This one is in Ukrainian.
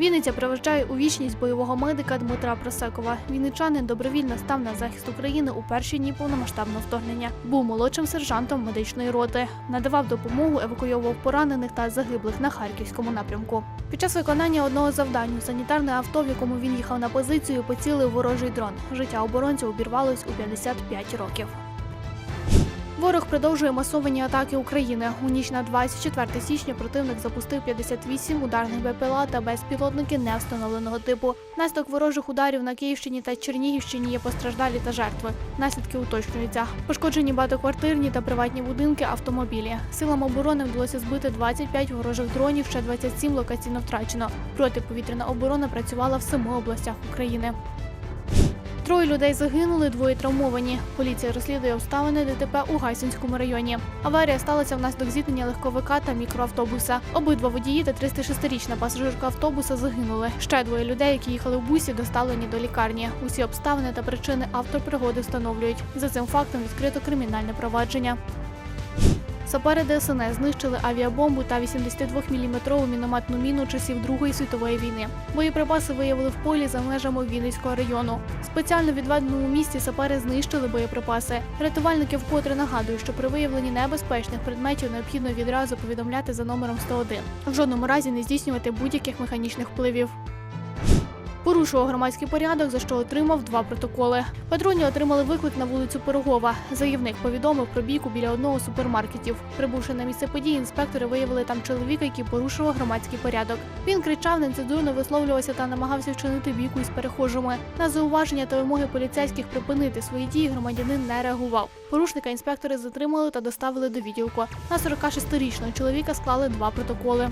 Вінниця приважає у вічність бойового медика Дмитра Просекова. Вінничанин добровільно став на захист України у перші дні повномасштабного вторгнення. Був молодшим сержантом медичної роти, надавав допомогу, евакуйовував поранених та загиблих на харківському напрямку. Під час виконання одного завдань санітарне авто, в якому він їхав на позицію, поцілив ворожий дрон. Життя оборонця обірвалось у 55 років. Ворог продовжує масовані атаки України. У ніч на 24 січня противник запустив 58 ударних БПЛА та безпілотники невстановленого типу. Наслідок ворожих ударів на Київщині та Чернігівщині є постраждалі та жертви. Наслідки уточнюються. Пошкоджені багатоквартирні та приватні будинки, автомобілі. Силам оборони вдалося збити 25 ворожих дронів, ще 27 локаційно втрачено. Протиповітряна оборона працювала в семи областях України. Троє людей загинули, двоє травмовані. Поліція розслідує обставини ДТП у Гайсинському районі. Аварія сталася внаслідок зіткнення легковика та мікроавтобуса. Обидва водії та 36-річна пасажирка автобуса загинули. Ще двоє людей, які їхали в бусі, доставлені до лікарні. Усі обставини та причини автопригоди встановлюють. За цим фактом відкрито кримінальне провадження. Сапери ДСНС знищили авіабомбу та 82-мм мінометну міну часів Другої світової війни. Боєприпаси виявили в полі за межами Вінницького району. Спеціально відведеному місці сапери знищили боєприпаси. Рятувальники вкотре нагадують, що при виявленні небезпечних предметів необхідно відразу повідомляти за номером 101. В жодному разі не здійснювати будь-яких механічних впливів. Порушував громадський порядок, за що отримав два протоколи. Патрульні отримали виклик на вулицю Пирогова. Заявник повідомив про бійку біля одного з супермаркетів. Прибувши на місце події, інспектори виявили там чоловіка, який порушував громадський порядок. Він кричав, нецензурно висловлювався та намагався вчинити бійку із перехожими. На зауваження та вимоги поліцейських припинити свої дії громадянин не реагував. Порушника інспектори затримали та доставили до відділку. На 46-річного чоловіка склали два протоколи.